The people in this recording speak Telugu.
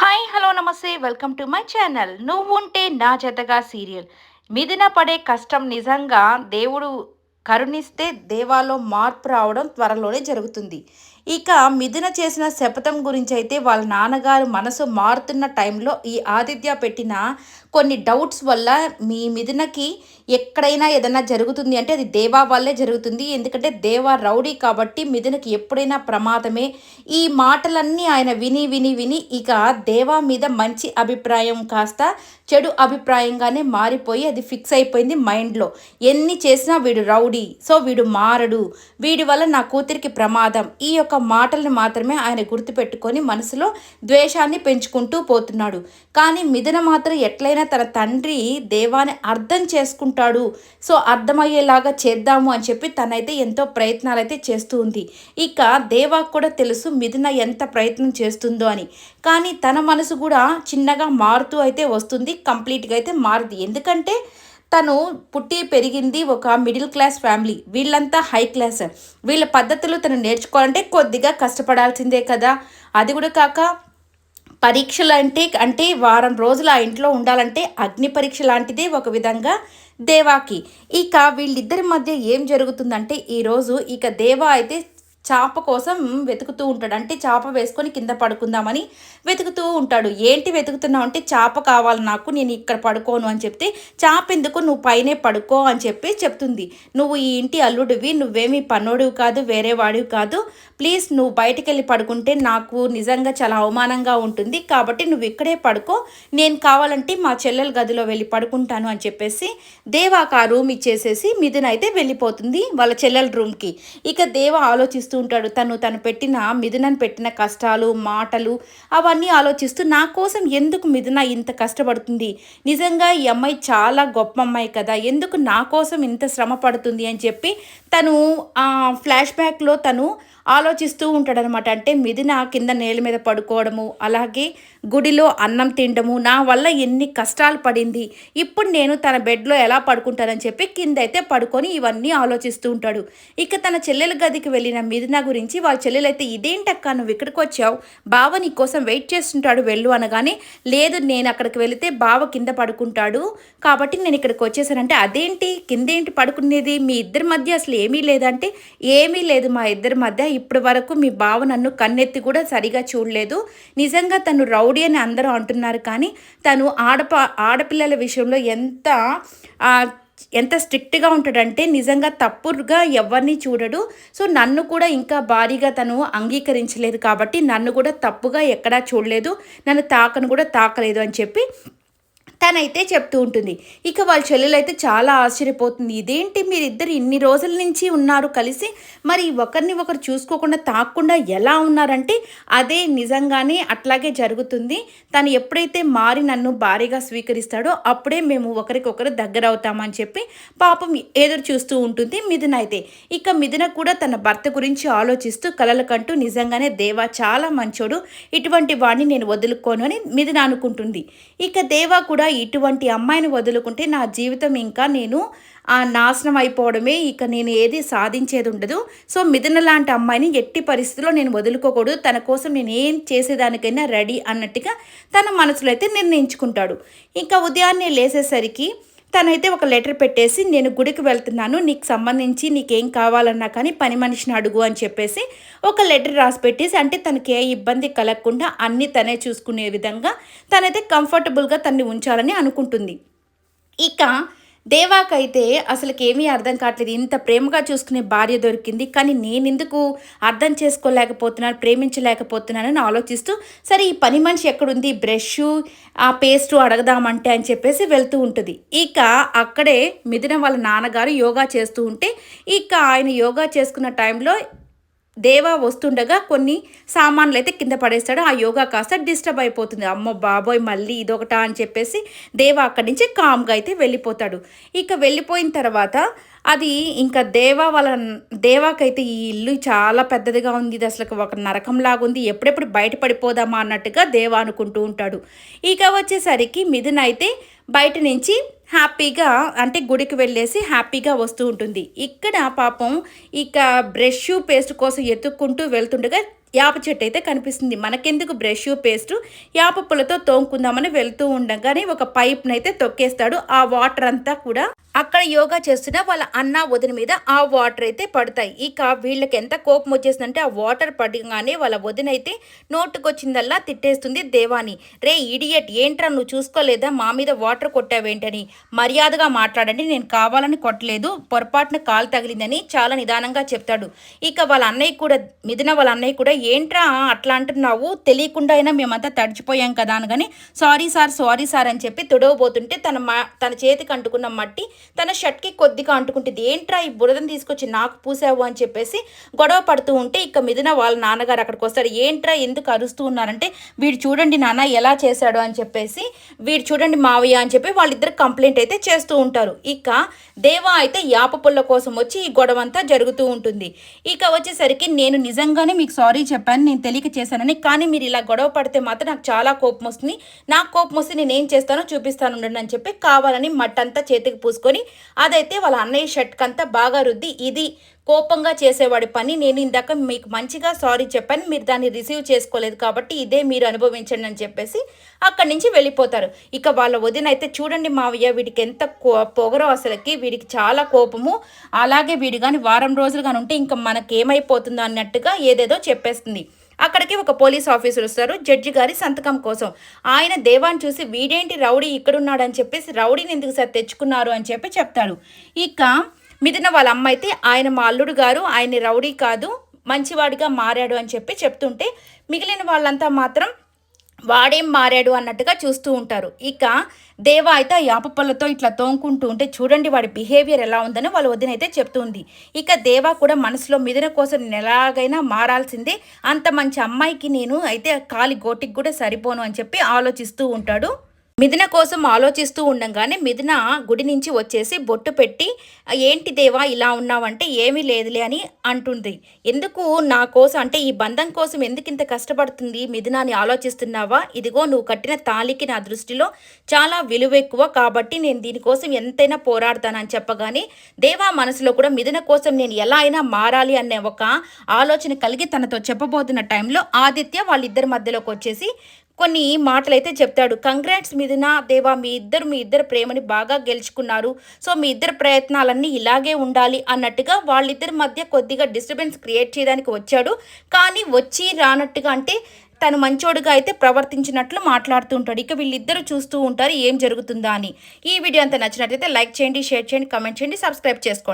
హాయ్ హలో నమస్తే. వెల్కమ్ టు మై ఛానల్ నువ్వుంటే నా జతగా సీరియల్ మిదిన పడే కష్టం నిజంగా దేవుడు కరుణిస్తే దేవాలో మార్పు రావడం త్వరలోనే జరుగుతుంది. ఇక మిథున చేసిన శపథం గురించి అయితే వాళ్ళ నాన్నగారు మనసు మారుతున్న టైంలో ఈ ఆదిత్య పెట్టిన కొన్ని డౌట్స్ వల్ల మీ మిథునకి ఎక్కడైనా ఏదైనా జరుగుతుంది అంటే అది దేవా వల్లే జరుగుతుంది. ఎందుకంటే దేవా రౌడీ కాబట్టి మిథునకి ఎప్పుడైనా ప్రమాదమే. ఈ మాటలన్నీ ఆయన విని విని విని ఇక దేవా మీద మంచి అభిప్రాయం కాస్త చెడు అభిప్రాయంగానే మారిపోయి అది ఫిక్స్ అయిపోయింది మైండ్లో. ఎన్ని చేసినా వీడు రౌడీ. సో వీడు మారడు. వీడి వల్ల నా కూతురికి ప్రమాదం. ఈ యొక్క మాటల్ని మాత్రమే ఆయన గుర్తుపెట్టుకొని మనసులో ద్వేషాన్ని పెంచుకుంటూ పోతున్నాడు. కానీ మిథున మాత్రం ఎట్లయినా తన తండ్రి దేవాన్ని అర్థం చేసుకుంటాడు. సో అర్థమయ్యేలాగా చేద్దాము అని చెప్పి తనైతే ఎంతో ప్రయత్నాలు అయితే చేస్తూ ఉంది. ఇక దేవాకు కూడా తెలుసు మిథున ఎంత ప్రయత్నం చేస్తుందో అని. కానీ తన మనసు కూడా చిన్నగా మారుతూ అయితే వస్తుంది కంప్లీట్గా అయితే మారుది. ఎందుకంటే తను పుట్టి పెరిగింది ఒక మిడిల్ క్లాస్ ఫ్యామిలీ. వీళ్ళంతా హై క్లాస్. వీళ్ళ పద్ధతులు తను నేర్చుకోవాలంటే కొద్దిగా కష్టపడాల్సిందే కదా. అది కూడా కాక పరీక్షలు అంటే అంటే వారం రోజులు ఆ ఇంట్లో ఉండాలంటే అగ్ని పరీక్ష లాంటిదే ఒక విధంగా దేవాకి. ఇక వీళ్ళిద్దరి మధ్య ఏం జరుగుతుందంటే ఈరోజు ఇక దేవా అయితే చాప కోసం వెతుకుతూ ఉంటాడు. అంటే చాప వేసుకొని కింద పడుకుందామని వెతుకుతూ ఉంటాడు. ఏంటి వెతుకుతున్నావు అంటే చాప కావాలి నాకు నేను ఇక్కడ పడుకోను అని చెప్తే చాప ఎందుకు? నువ్వు పైనే పడుకో అని చెప్పి చెప్తుంది. నువ్వు ఈ ఇంటి అల్లుడివి నువ్వేమీ పన్నోడివి కాదు వేరే వాడివి కాదు. ప్లీజ్ నువ్వు బయటికి వెళ్ళి పడుకుంటే నాకు నిజంగా చాలా అవమానంగా ఉంటుంది. కాబట్టి నువ్వు ఇక్కడే పడుకో. నేను కావాలంటే మా చెల్లెల గదిలో వెళ్ళి పడుకుంటాను అని చెప్పేసి దేవాకు ఆ రూమ్ ఇచ్చేసేసి మిథున్ అయితే వెళ్ళిపోతుంది వాళ్ళ చెల్లెల రూమ్కి. ఇక దేవ ఆలోచిస్తూ ఉంటాడు తను తను పెట్టిన మిథునను పెట్టిన కష్టాలు మాటలు అవన్నీ ఆలోచిస్తూ నా కోసం ఎందుకు మిథున ఇంత కష్టపడుతుంది? నిజంగా ఈ అమ్మాయి చాలా గొప్ప అమ్మాయి కదా. ఎందుకు నా కోసం ఇంత శ్రమ పడుతుంది అని చెప్పి తను ఫ్లాష్ బ్యాక్లో తను ఆలోచిస్తూ ఉంటాడనమాట. అంటే మిథున కింద నేల మీద పడుకోవడము అలాగే గుడిలో అన్నం తినడము నా వల్ల ఎన్ని కష్టాలు పడింది ఇప్పుడు నేను తన బెడ్లో ఎలా పడుకుంటానని చెప్పి కింద అయితే పడుకొని ఇవన్నీ ఆలోచిస్తూ ఉంటాడు. ఇక తన చెల్లెల గదికి వెళ్ళిన మిథున గురించి వాళ్ళ చెల్లెలైతే ఇదేంటక్క నువ్వు ఇక్కడికి వచ్చావు? బావ నీ కోసం వెయిట్ చేస్తుంటాడు వెళ్ళు అనగానే లేదు నేను అక్కడికి వెళితే బావ కింద పడుకుంటాడు కాబట్టి నేను ఇక్కడికి వచ్చేసానంటే అదేంటి? కిందేంటి పడుకునేది? మీ ఇద్దరి మధ్య అసలు ఏమీ లేదంటే ఏమీ లేదు మా ఇద్దరి మధ్య. ఇప్పటి వరకు మీ బావ నన్ను కన్నెత్తి కూడా సరిగా చూడలేదు. నిజంగా తను రౌడీ అని అందరూ అంటున్నారు కానీ తను ఆడప ఆడపిల్లల విషయంలో ఎంత ఎంత స్ట్రిక్ట్గా ఉంటాడంటే నిజంగా తప్పుగా ఎవరిని చూడడు. సో నన్ను కూడా ఇంకా భారీగా తను అంగీకరించలేదు కాబట్టి నన్ను కూడా తప్పుగా ఎక్కడా చూడలేదు. నన్ను తాకను కూడా తాకలేదు అని చెప్పి తనైతే చెప్తూ ఉంటుంది. ఇక వాళ్ళ చెల్లెలు అయితే చాలా ఆశ్చర్యపోతుంది. ఇదేంటి మీరిద్దరు ఇన్ని రోజుల నుంచి ఉన్నారు కలిసి? మరి ఒకరిని ఒకరు చూసుకోకుండా తాకుండా ఎలా ఉన్నారంటే అదే నిజంగానే అట్లాగే జరుగుతుంది. తను ఎప్పుడైతే మారి నన్ను భారీగా స్వీకరిస్తాడో అప్పుడే మేము ఒకరికొకరు దగ్గర అవుతామని చెప్పి పాపం ఎదురు చూస్తూ ఉంటుంది మిథున అయితే. ఇక మిథున కూడా తన భర్త గురించి ఆలోచిస్తూ కలలకంటూ నిజంగానే దేవా చాలా మంచోడు. ఇటువంటి వాడిని నేను వదులుకోను అని మిథున అనుకుంటుంది. ఇక దేవా కూడా ఇటువంటి అమ్మాయిని వదులుకుంటే నా జీవితం ఇంకా నేను ఆ నాశనం అయిపోవడమే. ఇక నేను ఏది సాధించేది ఉండదు. సో మిథున లాంటి అమ్మాయిని ఎట్టి పరిస్థితుల్లో నేను వదులుకోకూడదు. తన కోసం నేను ఏం చేసేదానికైనా రెడీ అన్నట్టుగా తన మనసులో అయితే నిర్ణయించుకుంటాడు. ఇంకా ఉదయాన్నే లేసేసరికి తనైతే ఒక లెటర్ పెట్టేసి నేను గుడికి వెళ్తున్నాను నీకు సంబంధించి నీకేం కావాలన్నా కానీ పని మనిషిని అడుగు అని చెప్పేసి ఒక లెటర్ రాసి పెట్టేసి అంటే తనకి ఏ ఇబ్బంది కలగకుండా అన్నీ తనే చూసుకునే విధంగా తనైతే కంఫర్టబుల్గా తన్ని ఉంచాలని అనుకుంటుంది. ఇక దేవాకైతే అసలుకి అర్థం కావట్లేదు. ఇంత ప్రేమగా చూసుకునే భార్య దొరికింది. కానీ నేను ఎందుకు అర్థం చేసుకోలేకపోతున్నాను ప్రేమించలేకపోతున్నానని ఆలోచిస్తూ సరే ఈ పని మనిషి ఎక్కడుంది? బ్రష్ ఆ పేస్ట్ అడగదామంటే అని చెప్పేసి వెళ్తూ ఉంటుంది. ఇక అక్కడే మిథున వాళ్ళ నాన్నగారు యోగా చేస్తూ ఉంటే ఇక ఆయన యోగా చేసుకున్న టైంలో దేవా వస్తుండగా కొన్ని సామాన్లు అయితే కింద పడేస్తాడు. ఆ యోగా కాస్త డిస్టర్బ్ అయిపోతుంది. అమ్మో బాబోయ్ మళ్ళీ ఇదొకటా అని చెప్పేసి దేవా అక్కడి నుంచి కామ్గా అయితే వెళ్ళిపోతాడు. ఇక వెళ్ళిపోయిన తర్వాత అది ఇంకా దేవా వాళ్ళ దేవాకైతే ఈ ఇల్లు చాలా పెద్దదిగా ఉంది. ఇది అసలు ఒక నరకంలాగా ఉంది. ఎప్పుడెప్పుడు బయటపడిపోదామా అన్నట్టుగా దేవా అనుకుంటూ ఉంటాడు. ఇక వచ్చేసరికి మిథున అయితే బయట నుంచి హ్యాపీగా అంటే గుడికి వెళ్ళేసి హ్యాపీగా వస్తూ ఉంటుంది. ఇక్కడ పాపం ఇక బ్రష్ పేస్ట్ కోసం ఎత్తుక్కుంటూ వెళ్తుండగా యాప చెట్టు అయితే కనిపిస్తుంది. మనకెందుకు బ్రష్ పేస్ట్? యాప పుల్లతో తోముకుందామని వెళ్తూ ఉండగానే ఒక పైప్నైతే తొక్కేస్తాడు. ఆ వాటర్ అంతా కూడా అక్కడ యోగా చేస్తున్న వాళ్ళ అన్న వదిన మీద ఆ వాటర్ అయితే పడతాయి. ఇక వీళ్ళకి ఎంత కోపం వచ్చేసిందంటే ఆ వాటర్ పడగానే వాళ్ళ వదిన అయితే నోటుకొచ్చిందల్లా తిట్టేస్తుంది దేవాని. రే ఇడియట్ ఏంట్రా నువ్వు చూసుకోలేదా? మా మీద వాటర్ కొట్టావేంటని? మర్యాదగా మాట్లాడండి నేను కావాలని కొట్టలేదు. పొరపాటున కాలు తగిలిందని చాలా నిదానంగా చెప్తాడు. ఇక వాళ్ళ అన్నయ్య కూడా మిదిన వాళ్ళ అన్నయ్య కూడా ఏంట్రా అట్లా అంటున్నావు? తెలియకుండా అయినా మేమంతా తడిచిపోయాం కదా అనగాని సారీ సార్ సారీ సార్ అని చెప్పి తుడవబోతుంటే తన మా తన చేతికి అంటుకున్న మట్టి తన షర్ట్కి కొద్దిగా అంటుకుంటుంది. ఏంట్రా ఈ బురదను తీసుకొచ్చి నాకు పూసావు? అని చెప్పేసి గొడవ పడుతూ ఉంటే ఇక మిదిన వాళ్ళ నాన్నగారు అక్కడికి వస్తారు. ఏంట్రా ఎందుకు అరుస్తూ ఉన్నారంటే వీడు చూడండి నాన్న ఎలా చేశాడు? అని చెప్పేసి వీడు చూడండి మావయ్య అని చెప్పి వాళ్ళిద్దరు కంప్లైంట్ అయితే చేస్తూ ఉంటారు. ఇక దేవా అయితే యాప పుల్ల కోసం వచ్చి ఈ గొడవ అంతా జరుగుతూ ఉంటుంది. ఇక వచ్చేసరికి నేను నిజంగానే మీకు సారీ చెప్పాను నేను తెలియక చేశానని. కానీ మీరు ఇలా గొడవ పడితే మాత్రం నాకు చాలా కోపం వస్తుంది. నాకు కోపం వస్తే నేను ఏం చేస్తానో చూపిస్తాను ఉండండి అని చెప్పి కావాలని మట్టంతా చేతికి పూసుకొని అదైతే వాళ్ళ అన్నయ్య షర్ట్కంతా బాగా రుద్ది ఇది కోపంగా చేసేవాడి పని నేను ఇందాక మీకు మంచిగా సారీ చెప్పాను మీరు దాన్ని రిసీవ్ చేసుకోలేదు కాబట్టి ఇదే మీరు అనుభవించండి అని చెప్పేసి అక్కడి నుంచి వెళ్ళిపోతారు. ఇక వాళ్ళ వదిన అయితే చూడండి మావయ్య వీడికి ఎంత పొగరో అసలుకి వీడికి చాలా కోపము. అలాగే వీడు కానీ వారం రోజులు కానీ ఉంటే ఇంకా మనకేమైపోతుందో అన్నట్టుగా ఏదేదో చెప్పేస్తుంది. అక్కడికి ఒక పోలీస్ ఆఫీసర్ వస్తారు జడ్జి గారి సంతకం కోసం. ఆయన దేవాన్ని చూసి వీడేంటి రౌడీ ఇక్కడున్నాడని చెప్పేసి రౌడీని ఎందుకు సార్ తెచ్చుకున్నారు అని చెప్పి చెప్తాడు. ఇక మిదిన వాళ్ళ అమ్మ అయితే ఆయన మా అల్లుడు గారు ఆయన రౌడీ కాదు మంచివాడిగా మారాడు అని చెప్పి చెప్తుంటే మిగిలిన వాళ్ళంతా మాత్రం వాడేం మారాడు అన్నట్టుగా చూస్తూ ఉంటారు. ఇక దేవ అయితే ఆ యాపపళ్ళతో ఇట్లా తోముకుంటూ ఉంటే చూడండి వాడి బిహేవియర్ ఎలా ఉందని వాళ్ళ వదిన అయితే చెప్తుంది. ఇక దేవా కూడా మనసులో మిదిన కోసం నేను ఎలాగైనా మారాల్సిందే అంత మంచి అమ్మాయికి నేను అయితే కాలి గోటికి కూడా సరిపోను అని చెప్పి ఆలోచిస్తూ ఉంటాడు. మిథున కోసం ఆలోచిస్తూ ఉండగానే మిథున గుడి నుంచి వచ్చేసి బొట్టు పెట్టి ఏంటి దేవా ఇలా ఉన్నావంటే ఏమీ లేదులే అని అంటుంది. ఎందుకు నా కోసం అంటే ఈ బంధం కోసం ఎందుకు ఇంత కష్టపడుతుంది మిథున అని ఆలోచిస్తున్నావా? ఇదిగో నువ్వు కట్టిన తాలికి నా దృష్టిలో చాలా విలువ ఎక్కువ కాబట్టి నేను దీనికోసం ఎంతైనా పోరాడతానని చెప్పగానే దేవా మనసులో కూడా మిథున కోసం నేను ఎలా అయినా మారాలి అనే ఒక ఆలోచన కలిగి తనతో చెప్పబోతున్న టైంలో ఆదిత్య వాళ్ళిద్దరి మధ్యలోకి వచ్చేసి కొన్ని మాటలైతే చెప్తాడు. కంగ్రాట్స్ మిథున దేవా మీ ఇద్దరు మీ ఇద్దరు ప్రేమని బాగా గెలుచుకున్నారు. సో మీ ఇద్దరు ప్రయత్నాలన్నీ ఇలాగే ఉండాలి అన్నట్టుగా వాళ్ళిద్దరి మధ్య కొద్దిగా డిస్టర్బెన్స్ క్రియేట్ చేయడానికి వచ్చాడు. కానీ వచ్చి రానట్టుగా అంటే తను మంచోడుగా అయితే ప్రవర్తించినట్లు మాట్లాడుతూ ఉంటాడు. ఇక వీళ్ళిద్దరూ చూస్తూ ఉంటారు ఏం జరుగుతుందా అని. ఈ వీడియో అంతా నచ్చినట్లయితే లైక్ చేయండి షేర్ చేయండి కమెంట్ చేయండి సబ్స్క్రైబ్ చేసుకోండి.